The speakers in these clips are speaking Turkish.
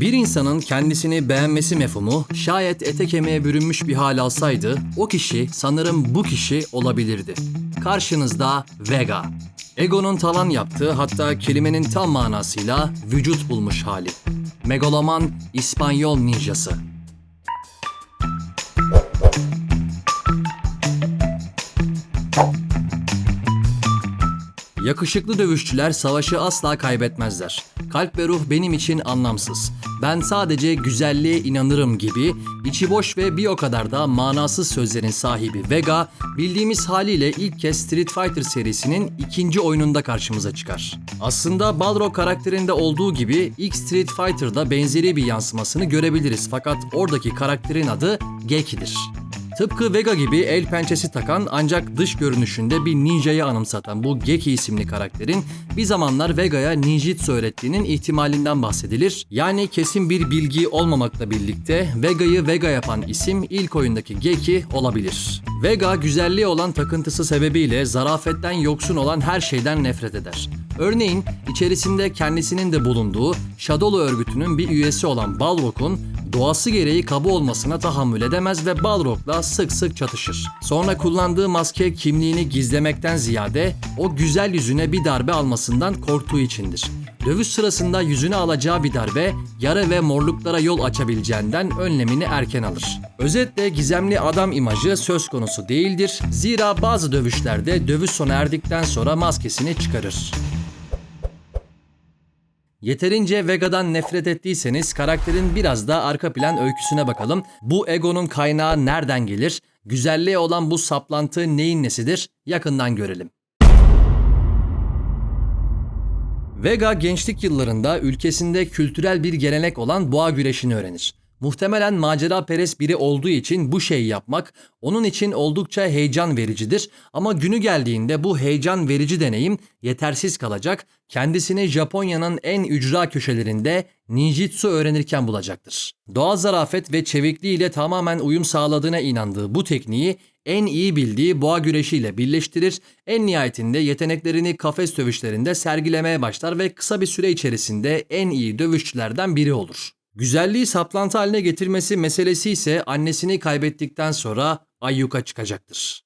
Bir insanın kendisini beğenmesi mefhumu şayet ete kemiğe bürünmüş bir hal alsaydı o kişi sanırım bu kişi olabilirdi. Karşınızda Vega. Ego'nun talan yaptığı hatta kelimenin tam manasıyla vücut bulmuş hali. Megaloman İspanyol ninjası. Yakışıklı dövüşçüler savaşı asla kaybetmezler. Kalp ve ruh benim için anlamsız. Ben sadece güzelliğe inanırım gibi içi boş ve bir o kadar da manasız sözlerin sahibi Vega bildiğimiz haliyle ilk kez Street Fighter serisinin ikinci oyununda karşımıza çıkar. Aslında Balrog karakterinde olduğu gibi ilk Street Fighter'da benzeri bir yansımasını görebiliriz fakat oradaki karakterin adı Geki'dir. Tıpkı Vega gibi el pençesi takan ancak dış görünüşünde bir ninjayı anımsatan bu Geki isimli karakterin bir zamanlar Vega'ya ninjitsu öğrettiğinin ihtimalinden bahsedilir. Yani kesin bir bilgi olmamakla birlikte Vega'yı Vega yapan isim ilk oyundaki Geki olabilir. Vega güzelliğe olan takıntısı sebebiyle zarafetten yoksun olan her şeyden nefret eder. Örneğin içerisinde kendisinin de bulunduğu Shadow örgütünün bir üyesi olan Balrog'un doğası gereği kaba olmasına tahammül edemez ve Balrog'la sık sık çatışır. Sonra kullandığı maske kimliğini gizlemekten ziyade o güzel yüzüne bir darbe almasından korktuğu içindir. Dövüş sırasında yüzüne alacağı bir darbe yara ve morluklara yol açabileceğinden önlemini erken alır. Özetle gizemli adam imajı söz konusu değildir. Zira bazı dövüşlerde dövüş sona erdikten sonra maskesini çıkarır. Yeterince Vega'dan nefret ettiyseniz karakterin biraz da arka plan öyküsüne bakalım. Bu egonun kaynağı nereden gelir? Güzelliğe olan bu saplantı neyin nesidir? Yakından görelim. Vega gençlik yıllarında ülkesinde kültürel bir gelenek olan boğa güreşini öğrenir. Muhtemelen macera perest biri olduğu için bu şeyi yapmak onun için oldukça heyecan vericidir ama günü geldiğinde bu heyecan verici deneyim yetersiz kalacak, kendisini Japonya'nın en ücra köşelerinde ninjitsu öğrenirken bulacaktır. Doğal zarafet ve çevikliğiyle tamamen uyum sağladığına inandığı bu tekniği en iyi bildiği boğa güreşiyle birleştirir, en nihayetinde yeteneklerini kafes dövüşlerinde sergilemeye başlar ve kısa bir süre içerisinde en iyi dövüşçülerden biri olur. Güzelliği saplantı haline getirmesi meselesi ise annesini kaybettikten sonra ayyuka çıkacaktır.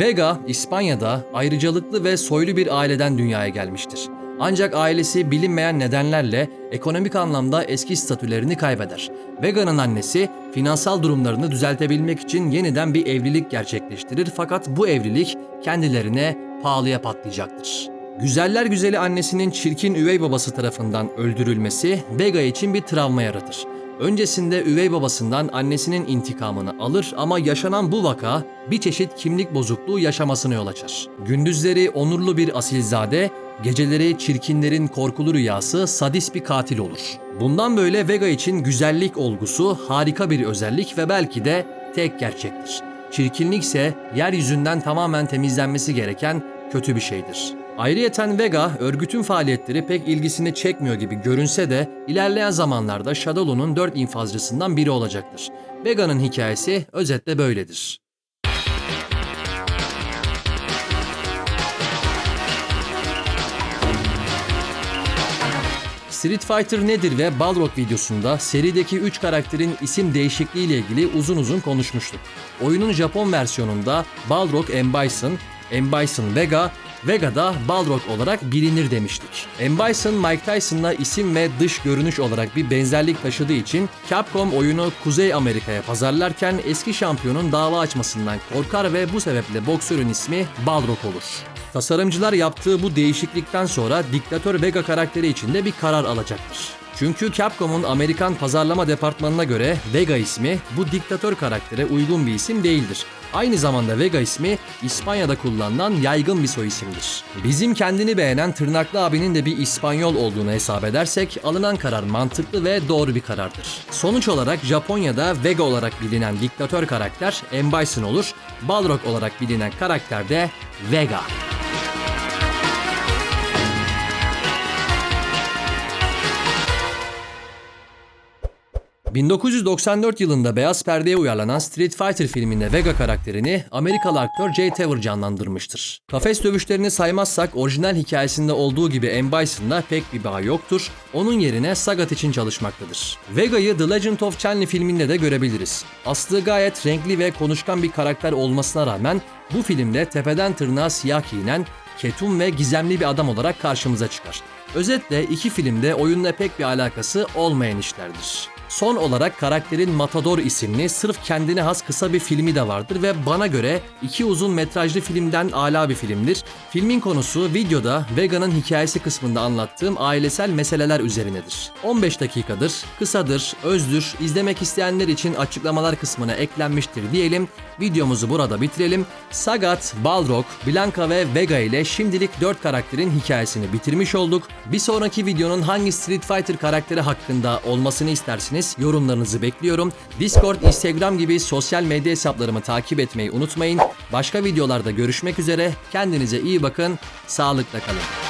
Vega, İspanya'da ayrıcalıklı ve soylu bir aileden dünyaya gelmiştir. Ancak ailesi bilinmeyen nedenlerle ekonomik anlamda eski statülerini kaybeder. Vega'nın annesi finansal durumlarını düzeltebilmek için yeniden bir evlilik gerçekleştirir fakat bu evlilik kendilerine pahalıya patlayacaktır. Güzeller güzeli annesinin çirkin üvey babası tarafından öldürülmesi Vega için bir travma yaratır. Öncesinde üvey babasından annesinin intikamını alır ama yaşanan bu vaka bir çeşit kimlik bozukluğu yaşamasına yol açar. Gündüzleri onurlu bir asilzade, geceleri çirkinlerin korkulu rüyası sadist bir katil olur. Bundan böyle Vega için güzellik olgusu harika bir özellik ve belki de tek gerçektir. Çirkinlik ise yeryüzünden tamamen temizlenmesi gereken kötü bir şeydir. Ayrıyeten Vega örgütün faaliyetleri pek ilgisini çekmiyor gibi görünse de ilerleyen zamanlarda Shadowlu'nun dört infazcısından biri olacaktır. Vega'nın hikayesi özetle böyledir. Street Fighter nedir ve Balrog videosunda serideki 3 karakterin isim değişikliği ile ilgili uzun uzun konuşmuştuk. Oyunun Japon versiyonunda Balrog M. Bison, M. Bison Vega, Vega da Balrog olarak bilinir demiştik. M. Bison, Mike Tyson'la isim ve dış görünüş olarak bir benzerlik taşıdığı için Capcom oyunu Kuzey Amerika'ya pazarlarken eski şampiyonun dava açmasından korkar ve bu sebeple boksörün ismi Balrog olur. Tasarımcılar yaptığı bu değişiklikten sonra Diktatör Vega karakteri için de bir karar alacaktır. Çünkü Capcom'un Amerikan pazarlama departmanına göre Vega ismi bu diktatör karaktere uygun bir isim değildir. Aynı zamanda Vega ismi İspanya'da kullanılan yaygın bir soy isimdir. Bizim kendini beğenen tırnaklı abinin de bir İspanyol olduğunu hesap edersek alınan karar mantıklı ve doğru bir karardır. Sonuç olarak Japonya'da Vega olarak bilinen diktatör karakter M. Bison olur, Balrog olarak bilinen karakter de Vega. 1994 yılında beyaz perdeye uyarlanan Street Fighter filminde Vega karakterini Amerikalı aktör Jay Taver canlandırmıştır. Kafes dövüşlerini saymazsak orijinal hikayesinde olduğu gibi M. Bison'la pek bir bağ yoktur. Onun yerine Sagat için çalışmaktadır. Vega'yı The Legend of Chun-Li filminde de görebiliriz. Aslı gayet renkli ve konuşkan bir karakter olmasına rağmen bu filmde tepeden tırnağa siyah giyinen, ketum ve gizemli bir adam olarak karşımıza çıkar. Özetle iki filmde oyunla pek bir alakası olmayan işlerdir. Son olarak karakterin Matador isimli sırf kendine has kısa bir filmi de vardır ve bana göre iki uzun metrajlı filmden ala bir filmdir. Filmin konusu videoda Vega'nın hikayesi kısmında anlattığım ailesel meseleler üzerinedir. 15 dakikadır, kısadır, özdür, izlemek isteyenler için açıklamalar kısmına eklenmiştir diyelim. Videomuzu burada bitirelim. Sagat, Balrog, Blanka ve Vega ile şimdilik 4 karakterin hikayesini bitirmiş olduk. Bir sonraki videonun hangi Street Fighter karakteri hakkında olmasını istersiniz yorumlarınızı bekliyorum. Discord, Instagram gibi sosyal medya hesaplarımı takip etmeyi unutmayın. Başka videolarda görüşmek üzere. Kendinize iyi bakın. Sağlıkla kalın.